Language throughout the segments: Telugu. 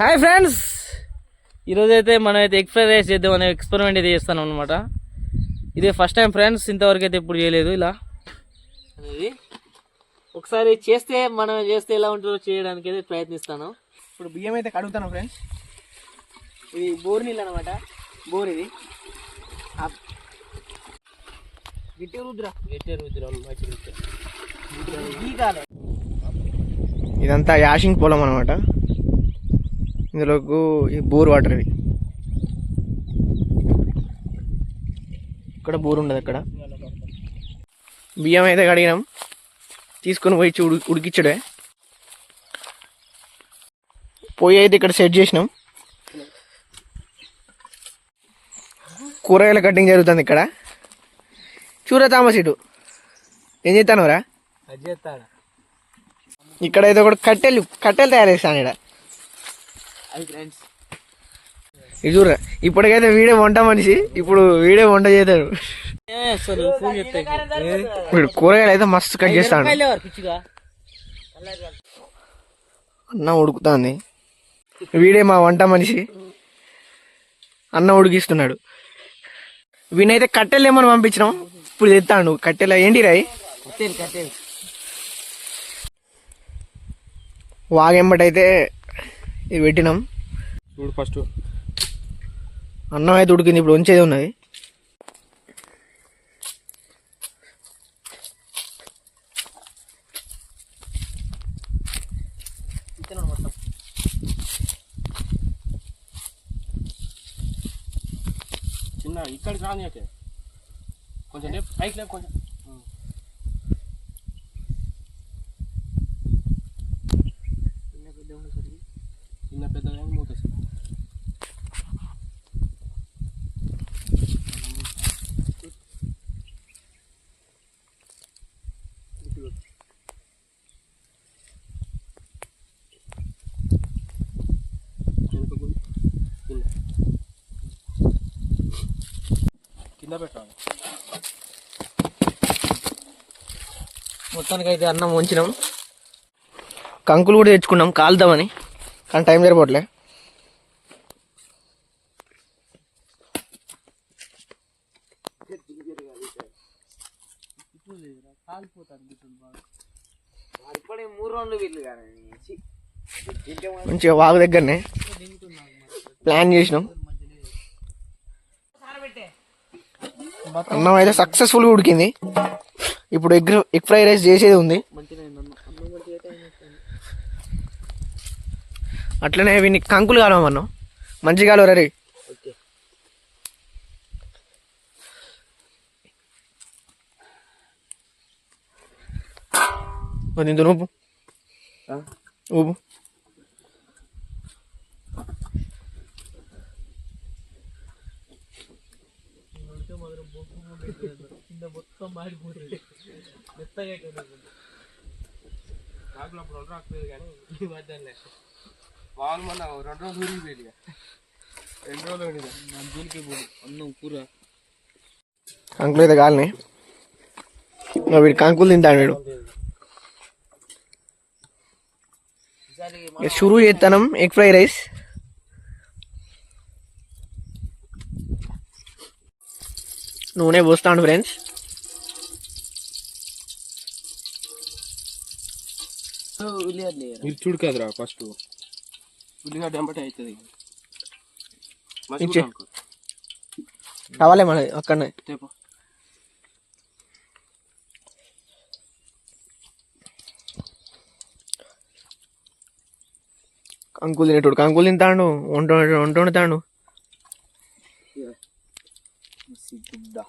Hi friends! ఈరోజు అయితే మనం అయితే ఎగ్ రైస్ చేద్దాం అనే ఎక్స్పెరిమెంట్ అయితే చేస్తాను అనమాట ఇదే ఫస్ట్ టైం ఫ్రెండ్స్ ఇంతవరకు అయితే ఎప్పుడు చేయలేదు ఇలా. అనేది ఒకసారి చేస్తే మనం చేస్తే ఎలా ఉంటుందో చేయడానికి అయితే ప్రయత్నిస్తాను. ఇప్పుడు బియ్యం అయితే కడుగుతాను ఫ్రెండ్స్. ఇది బోర్ నీళ్ళు అనమాట బోర్ ఇది. గిట్టి రుద్ర. గిట్టి రుద్ర మంచి రుద్ర. గీకాలే ఇదంతా యాషింగ్ పొలం అనమాట ఇందులోకి ఈ బోర్ వాటర్ ఇవి. ఇక్కడ బోర్ ఉండదు అక్కడ. బియ్యం అయితే కడిగినాం. తీసుకొని పోయి ఉడి ఉడికిచ్చడే. పొయ్యి అయితే ఇక్కడ సెట్ చేసినాం. కూరగాయల కటింగ్ జరుగుతుంది ఇక్కడ. చూర తామస్ ఇటు. ఏం అది చేస్తాడా ఇక్కడైతే ఒకటి కట్టెలు కట్టెలు తయారు చేస్తాను ఇక్కడ అది ఫ్రెండ్స్. ఇది చూడరా ఇప్పటికైతే వీడే వంట మనిషి ఇప్పుడు వీడే వంట చేస్తాడు. ఇప్పుడు కూరగాయలు అయితే మస్తు కట్ చేస్తాడు. అన్నం ఉడుకుతుంది. వీడే మా వంట మనిషి. అన్నం ఉడికిస్తున్నాడు. వీనైతే కట్టెలు ఏమని పంపించినాం. ఇప్పుడు తెస్తాడు కట్టెలు ఏంటి రాయి? వాగెంబటైతే ఇది పెట్టినాం. చూడు ఫస్ట్. అన్నం అయితే ఉడికింది ఇప్పుడు ఉంచేది ఉన్నది. చిన్న ఇక్కడికి రాని అయితే కొంచెం లేపు పైకి లేపు కొంచెం. కింద పెట్టాలి మొత్తానికి అయితే అన్నం ఉంచినాం కంకులు కూడా తెచ్చుకున్నాం కాలుదామని. కానీ టైం సరిపోవట్లే. ఇప్పుడే మూడు రౌండ్లు వీళ్ళు కానీ మంచిగా వాగు దగ్గరనే. ప్లాన్ చేసినాం. అన్నం అయితే సక్సెస్ఫుల్గా ఉడికింది. ఇప్పుడు ఎగ్ ఎగ్ ఫ్రై రైస్ చేసేది ఉంది. అన్నం అన్నం. అట్లనే వీని కంకులు కాలమన్నాం మంచి కాలువరా రే ఓకే దీంతో ఊపు. ఊపు మొత్తం మాడిపోతుంది మెత్తగా అయిపోయింది. నాకు అప్పుడు రెండు రాకపోయేది కానీ ఈ మధ్యలో వాళ్ళు మొన్న రెండు రోజులు ఊరిగిపోయింది ఇక. రెండు రోజులు ఉండింది నా జోలికి పోదు అన్నం కూర కంకులు అయితే కాలని ఇంకా వీడు కంకులు తింటాడు వీడు ఈసారి ఇక షురూ చేస్తాం ఎగ్ ఫ్రై రైస్ నూనె పోస్తాను ఫ్రెండ్స్. చూడు కదరా ఫస్ట్ ఉల్లిగడ్డ ఎంబటే అవుతుంది. కావాలే మన అక్కడనే. తేపో కంకులు తినేటోడు కంకులు తింటాడు వంట వంట వండుతాడు. Sibunda.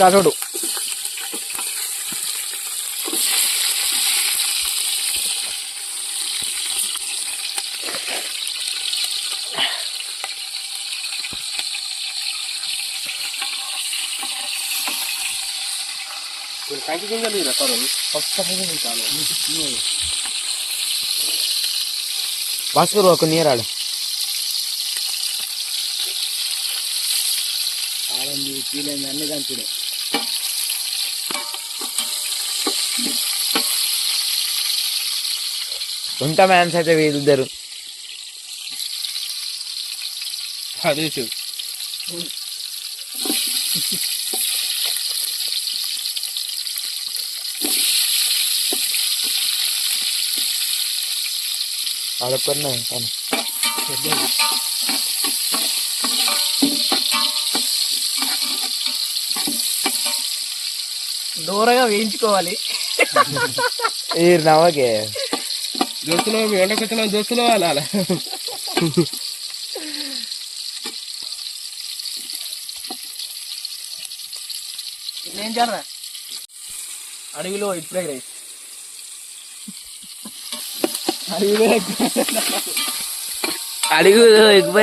രാജോട്ടു కొన్ని కంకి గింజలు ఇరా కరోలు ఫస్ట్ చాలు భాస్కర్ ఒక నియర్ ఆడ అన్ని కంచుడే సొంత మ్యాన్స్ అయితే వీళ్ళిద్దరు? అదే చూ వాళ్ళొక్కరినే తను దూరంగా వేయించుకోవాలి. ఈ నవ్వకే. దోస్తులు మీ ఎండకు వచ్చిన దోస్తులు అలా ఏం చేయాలరా అడవిలో ఇప్పుడే రైస్. అడుగు ఎక్కువ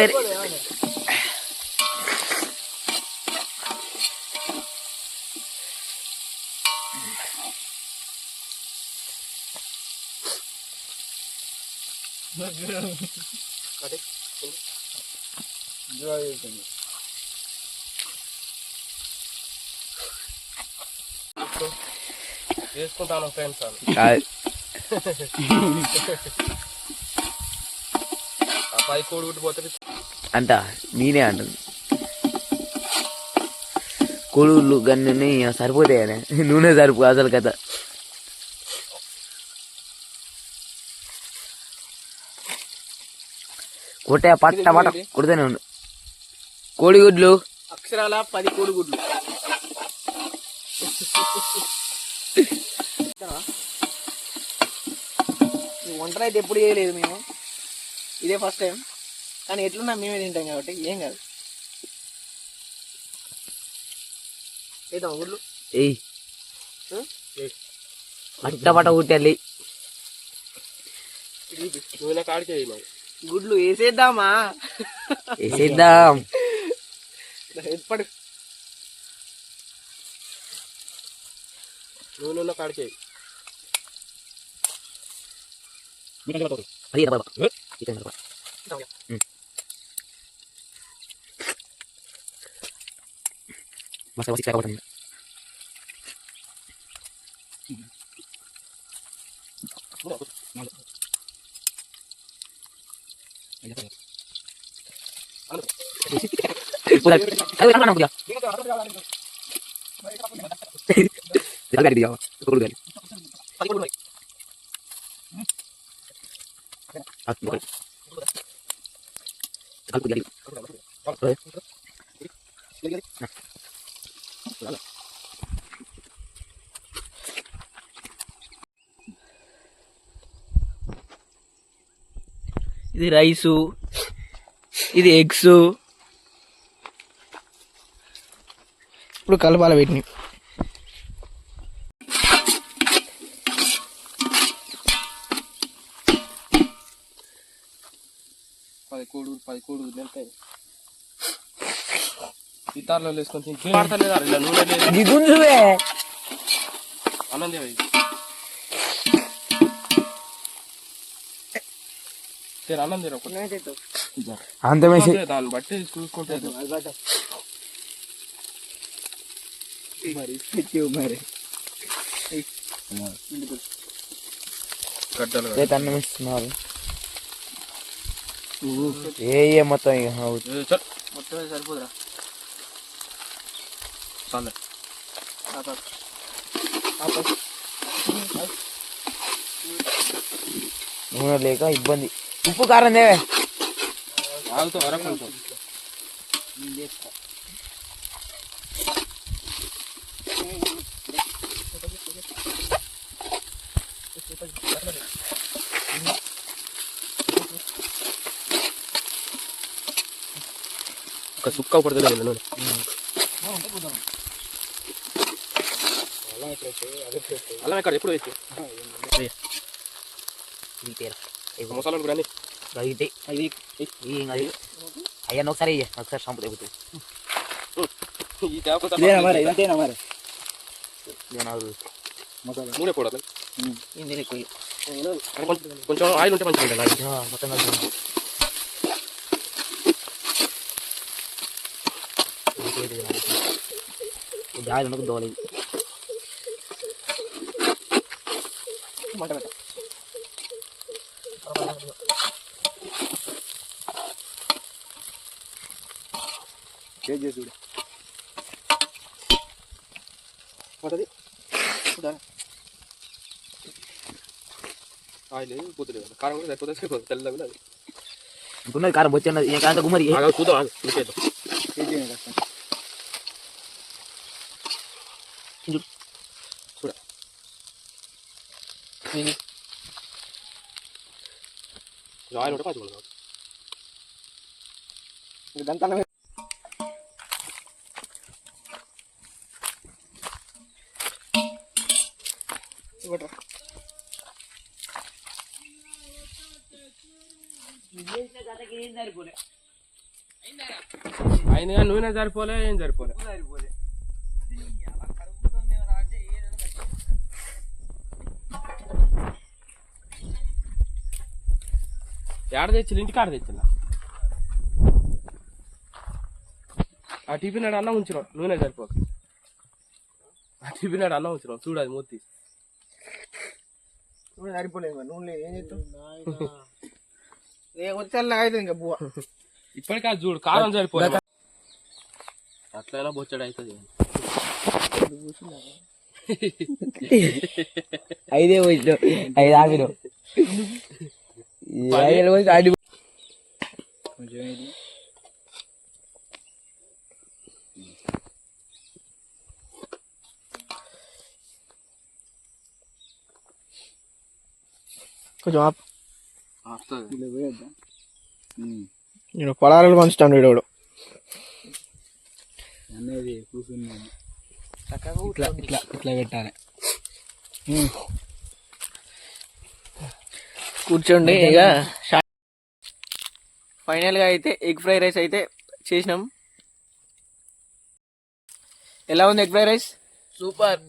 వేసుకుంటాను ఫ్రెండ్స్ పై కోడి గుడ్డు పోతే అంట నేనే అంటాను కొడుగులు గన్ను సరిపోతాయనే. నూనె సరిపో అసలు కథ. కొట్టే పట్ట పట్ట కొడుతూనే ఉండు. కోడిగుడ్లు అక్షరాల పది కోడిగుడ్లు వంటలు అయితే ఎప్పుడు చేయలేదు మేము. ఇదే ఫస్ట్ టైం కానీ ఎట్లున్నా మేమే తింటాం కాబట్టి ఏం కాదు. ఏద్దాం గుడ్లు ఏయ్ పట్ట పట్ట కుట్టాలి 見てみましょう。ありがとうございます。え見てみましょう。うん。Masa masih saya kawasan ini. Udah, kita udah, ఇది రైసు ఇది ఎగ్స్. ఇప్పుడు కలపాలి వీటిని. పది కోడి పది కోడి వెళ్తాయి ఇతార్లో వేసుకొని తిని వాడతలేదా ఇలా నూనె లేదు? అంత దాన్ని బట్టి చూసుకుంటే మరి మరి. గడ్డలు ఇస్తున్నారు ఏ ఏ మొత్తం ఇక మొత్తం సరిపోదురా చాలే నూనె లేక ఇబ్బంది ఉప్పు కారం దేవే ఆగుతా వరకు ఒక సుక్క పడుతుంది కదా నూనె అల్లం ఎక్కడ ఎప్పుడు వేసి ఈ పేరు ఇగో మసాలాలు కూడా అన్ని అయితే అది ఏం కాదు అయ్యా ఒకసారి ఇయ్య ఒకసారి షాంపూ తెగుతుంది ఈ చేప ఇదంతేనా మరి నూనె కూడా ఇందులో ఎక్కువ కొంచెం కొంచెం ఆయిల్ ఉంటే మంచిగా ఉంటుంది ఆయిల్ మొత్తం జాలి ఉండకు దోలేదు చేంజ్ చేసి చూడు. పడది ఆయిల్ పోతలేదు కారం కూడా సరిపోతుంది తెల్లగా ఇంకున్నది కారం వచ్చి అన్నది ఏం కాంత గుమ్మరి? ఆగు, చూద్దాం ఆగు, ఉడికేద్దాం. చూడ ఆయిల్ ఉంటే పచ్చి కొడదాం. ఇదంతా సరిపోలే ఏం సరిపోలే. ఏడ తెచ్చి ఇంటికి ఆడ తెచ్చిన ఆ టిఫిన్ ఆడ అన్నం ఉంచినాం. నూనె సరిపోక. ఆ టిఫిన్ ఆడ అన్నం ఉంచినాం. చూడు అది మూతి. సరిపోలేదు మరి. నూనె ఏం ఇంకా ఇప్పటికే అది చూడు కారం సరిపోలే అట్లయినా బొచ్చడు అవుతుంది. ఐదే వచ్చిన ఐదు ఆగిన. ఐదు వచ్చి ఐదు కొంచెం ఆపు నేను పొలాలు పంచుతాను వీడు ఇట్లా ఇట్లా ఇట్లా పెట్టాలి కూర్చోండి ఇక ఫైనల్గా అయితే ఎగ్ ఫ్రై రైస్ అయితే చేసినాం. ఎలా ఉంది egg fry rice? Super.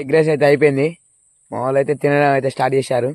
Egg rice అయితే అయిపోయింది. మా వాళ్ళు అయితే తినడం అయితే స్టార్ట్ చేశారు.